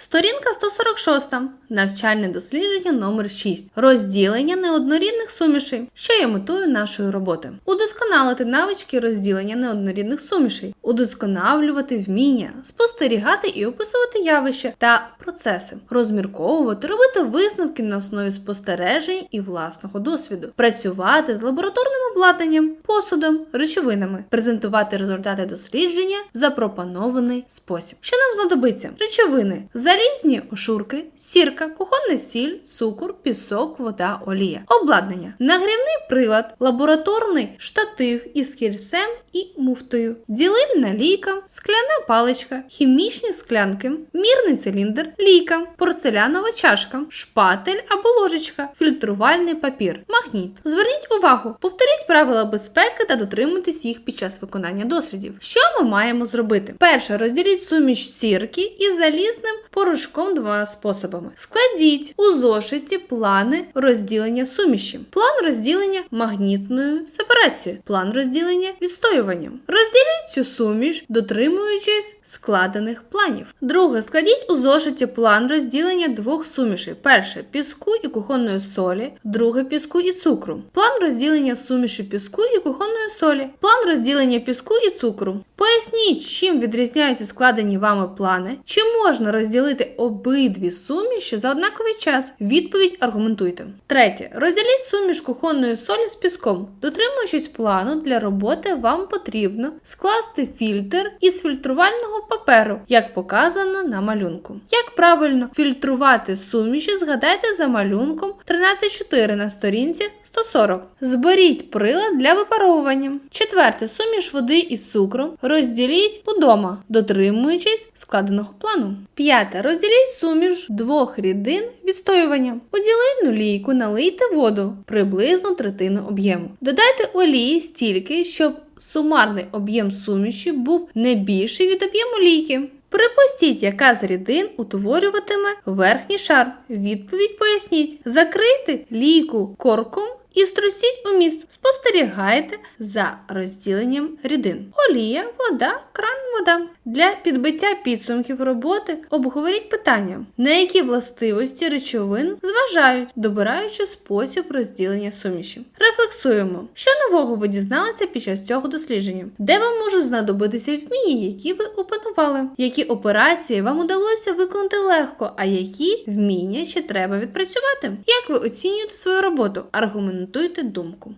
Сторінка 146. Навчальне дослідження номер 6. Розділення неоднорідних сумішей. Що є метою нашої роботи? Удосконалити навички розділення неоднорідних сумішей, удосконалювати вміння, спостерігати і описувати явища та процеси, розмірковувати, робити висновки на основі спостережень і власного досвіду, працювати з лабораторним обладнанням, посудом, речовинами, презентувати результати дослідження в запропонований спосіб. Що нам знадобиться? Речовини: залізні ошурки, сірка, кухонна сіль, цукор, пісок, вода, олія. Обладнання: нагрівний прилад, лабораторний штатив із кільцем і муфтою, ділильна лійка, скляна паличка, хімічні склянки, мірний циліндр, лійка, порцелянова чашка, шпатель або ложечка, фільтрувальний папір, магніт. Зверніть увагу, повторіть правила безпеки та дотримуйтесь їх під час виконання дослідів. Що ми маємо зробити? Перше, розділіть суміш сірки із залізним порошком двома способами. Складіть у зошиті плани розділення суміші, план розділення магнітною сепарацією, план розділення відстоюванням. Розділіть цю суміш, дотримуючись складених планів. Друге, складіть у зошиті план розділення двох сумішей: перше піску і кухонної солі, друге піску і цукру. План розділення суміші піску і кухонної солі, план розділення піску і цукру. Поясніть, чим відрізняються складені вами плани, чи можна розділити обидві суміші за однаковий час. Відповідь аргументуйте. Третє. Розділіть суміш кухонної солі з піском. Дотримуючись плану для роботи, вам потрібно скласти фільтр із фільтрувального паперу, як показано на малюнку. Як правильно фільтрувати суміші, згадайте за малюнком 13.4 на сторінці 140. Зберіть прилад для випаровування. Четверте. Суміш води із цукром розділіть удома, дотримуючись складеного плану. П'яте. Розділіть суміш двох рідин відстоювання. У ділильну лійку налийте воду приблизно третину об'єму. Додайте олії стільки, щоб сумарний об'єм суміші був не більший від об'єму лійки. Припустіть, яка з рідин утворюватиме верхній шар. Відповідь поясніть. Закрийте лійку корком і струсіть у міст. Спостерігайте за розділенням рідин. Олія, вода, кран, вода. Для підбиття підсумків роботи обговоріть питання, на які властивості речовин зважають, добираючи спосіб розділення суміші. Рефлексуємо, що нового ви дізналися під час цього дослідження, де вам можуть знадобитися вміння, які ви опанували, які операції вам удалося виконати легко, а які вміння ще треба відпрацювати. Як ви оцінюєте свою роботу? Аргументуйте думку.